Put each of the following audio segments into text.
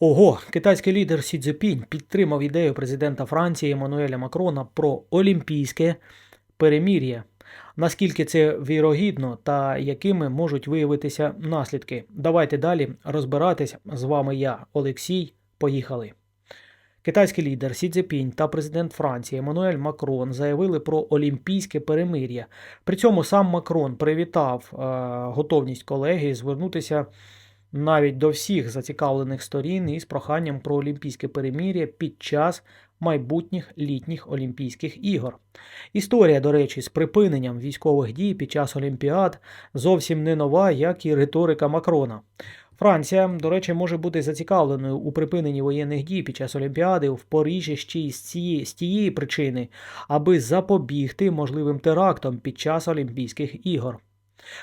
Ого, китайський лідер Сі Цзепінь підтримав ідею президента Франції Еммануеля Макрона про олімпійське перемір'я. Наскільки це вірогідно та якими можуть виявитися наслідки? Давайте далі розбиратись з вами я, Олексій. Поїхали. Китайський лідер Сі Цзепінь та президент Франції Еммануель Макрон заявили про олімпійське перемир'я. При цьому сам Макрон привітав е, готовність колеги звернутися навіть до всіх зацікавлених сторін із проханням про олімпійське перемир'я під час майбутніх літніх Олімпійських ігор. Історія, до речі, з припиненням військових дій під час Олімпіад зовсім не нова, як і риторика Макрона. Франція, до речі, може бути зацікавленою у припиненні воєнних дій під час Олімпіади в Парижі ще й з цієї, з тієї причини, аби запобігти можливим терактам під час Олімпійських ігор.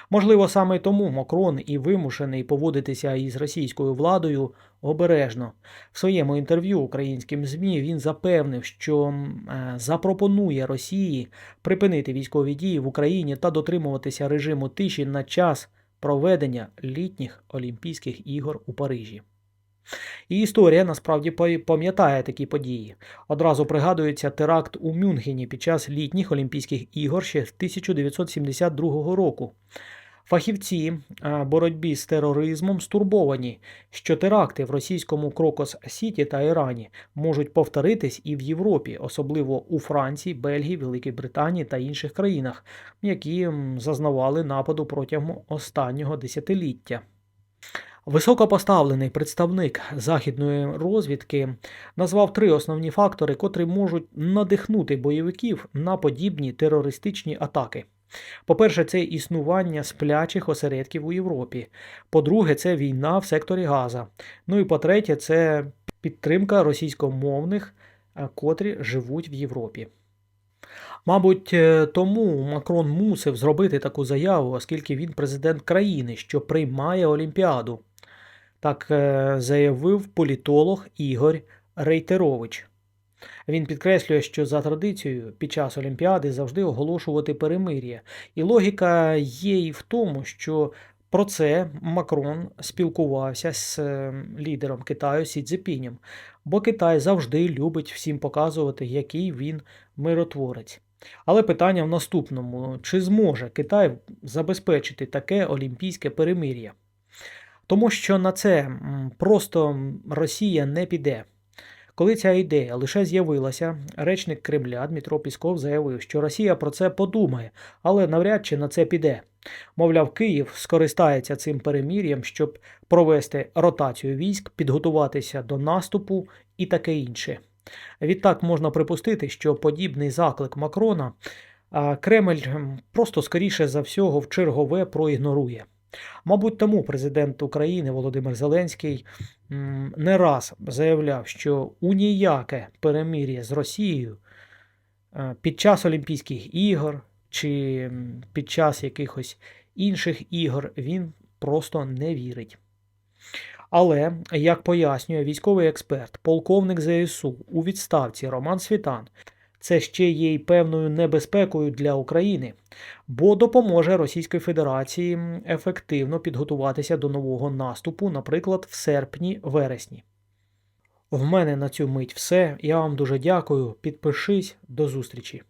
Можливо, саме тому Макрон і вимушений поводитися із російською владою обережно. В своєму інтерв'ю українським ЗМІ він запевнив, що е, запропонує Росії припинити військові дії в Україні та дотримуватися режиму тиші на час проведення літніх Олімпійських ігор у Парижі. І історія насправді пам'ятає такі події. Одразу пригадується теракт у Мюнхені під час літніх Олімпійських ігор ще 1972 року. Фахівці е, боротьбі з тероризмом стурбовані, що теракти в російському Крокос Сіті та Ірані можуть повторитись і в Європі, особливо у Франції, Бельгії, Великій Британії та інших країнах, які зазнавали нападу протягом останнього десятиліття. Високопоставлений представник західної розвідки назвав три основні фактори, котрі можуть надихнути бойовиків на подібні терористичні атаки. По-перше, це існування сплячих осередків у Європі. По-друге, це війна в секторі Газа. Ну і по-третє, це підтримка російськомовних, е, котрі живуть в Європі. Мабуть, е, тому Макрон мусив зробити таку заяву, оскільки він президент країни, що приймає Олімпіаду. Так е, заявив політолог Ігор Рейтерович. Він підкреслює, що за традицією під час Олімпіади завжди оголошувати перемир'я. І логіка є і в тому, що про це Макрон спілкувався з е, лідером Китаю Сі Цзепінем, бо Китай завжди любить всім показувати, який він миротворець. Але питання в наступному: чи зможе Китай забезпечити таке олімпійське перемир'я? Тому що на це просто Росія не піде. Коли ця ідея лише з'явилася, речник Кремля Дмитро Пісков заявив, що Росія про це подумає, але навряд чи на це піде. Мовляв, Київ скористається цим перемір'ям, щоб провести ротацію військ, підготуватися до наступу і таке інше. Відтак можна припустити, що подібний заклик Макрона Кремль просто скоріше за всього в чергове проігнорує. Мабуть, тому президент України Володимир Зеленський не раз заявляв, що у ніяке перемир'я з Росією е, під час Олімпійських ігор чи під час якихось інших ігор він просто не вірить. Але, як пояснює військовий експерт, полковник ЗСУ у відставці Роман Світан, це ще є й певною небезпекою для України, бо допоможе Російській Федерації ефективно підготуватися до нового наступу, наприклад, в серпні-вересні. В мене на цю мить все. Я вам дуже дякую. Підпишись, до зустрічі.